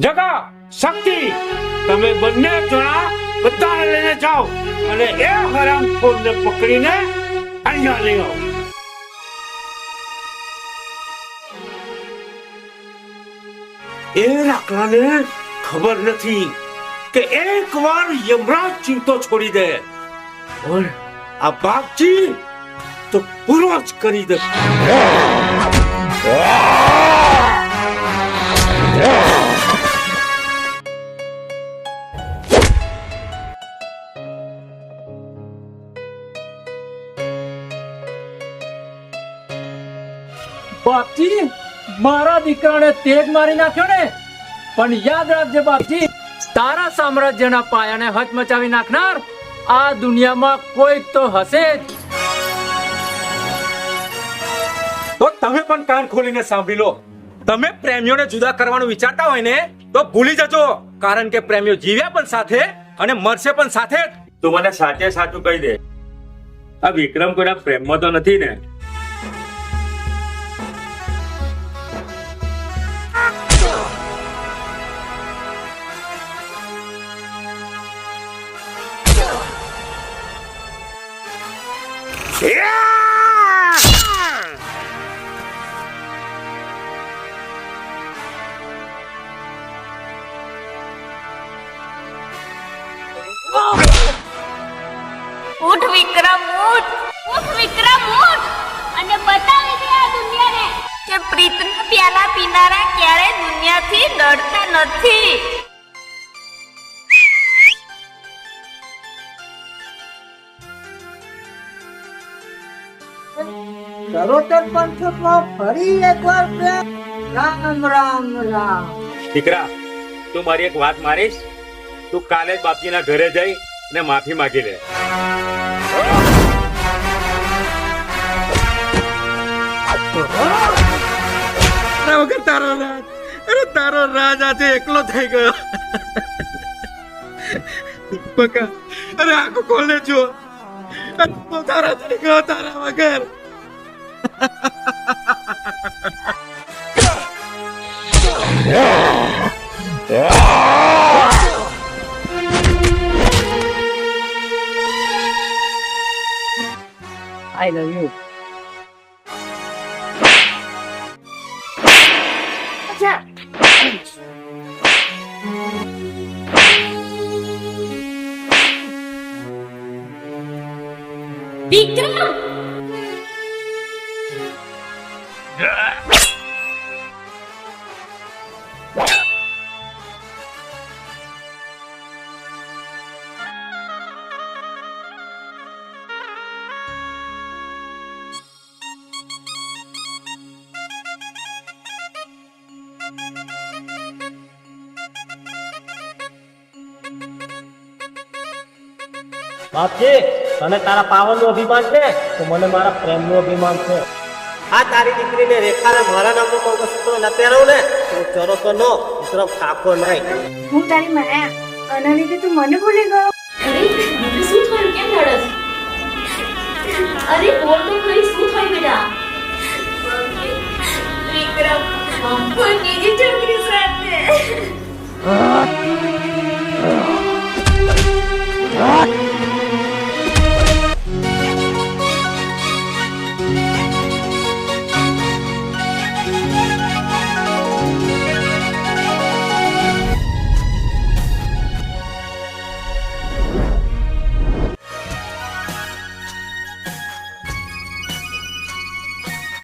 જગા, શક્તિ. તમે બંને જણા બધાને લઈને જાઓ અને એ હરામખોરને પકડીને અહીંયા લઈ આવો. એ લાકડાને ખબર નથી કે એક વાર યમરાજ ચિંતો છોડી દે. પણ આ બાપજી તો પૂરો જ કરી દે. બાપજી મારા દીકરાને તેજ મારી નાખ્યો ને? પણ યાદ રાખજે બાપજી તારા સામ્રાજ્યના પાયાને હચમચાવી નાખનાર આ દુનિયામાં કોઈક તો હશે જ. તો તમે પણ કાન ખોલીને સાંભળી લો. તમે પ્રેમીઓને જુદા કરવાનું વિચારતા હોય ને તો ભૂલી જજો. કારણ કે પ્રેમીઓ જીવ્યા પણ સાથે અને મરશે પણ સાથે જ. તું મને સાચે સાચું કહી દે. આ વિક્રમ કોઈના પ્રેમમાં તો નથી ને? ઉઠ વિક્રમ ઉઠ ઉઠ વિક્રમ ઉઠ અને કે પ્રીતના પ્યાલા પીનારા ક્યારે દુનિયાથી ડરતા નથી. સરોતર પંથકમાં ફરી એકવાર પ્રેમ. રામ રામ રામ. દીકરા તું મારી એક વાત મારીશ? તું કાલે જ બાપજીના ઘરે જઈ ને માફી માગી લે. વગર તારો રાજ. અરે તારો રાજ આજે એકલો થઈ ગયો. બકા અરે આખો ખોલે જો અરે હું તારા થઈ ગયો તારા વગર આઈ વિક્રમ બાપજી તને તારા પાવનનું અભિમાન છે? તો મને મારા પ્રેમનું અભિમાન છે. આ તારી દીકરીને રેખાને મારા નામનો મંગળસૂત્ર ન પહેરવું ને તો ચરો તો નો વિક્રમ કાકો નહીં. હું તારી માયા આના લીધે તું મને ભૂલી ગયો. અરે શું થયું? કેમ રડસ અરે બોલ તો ખરી શું થયું બેટા? વિક્રમ કોઈ બીજી છોકરી સાથે.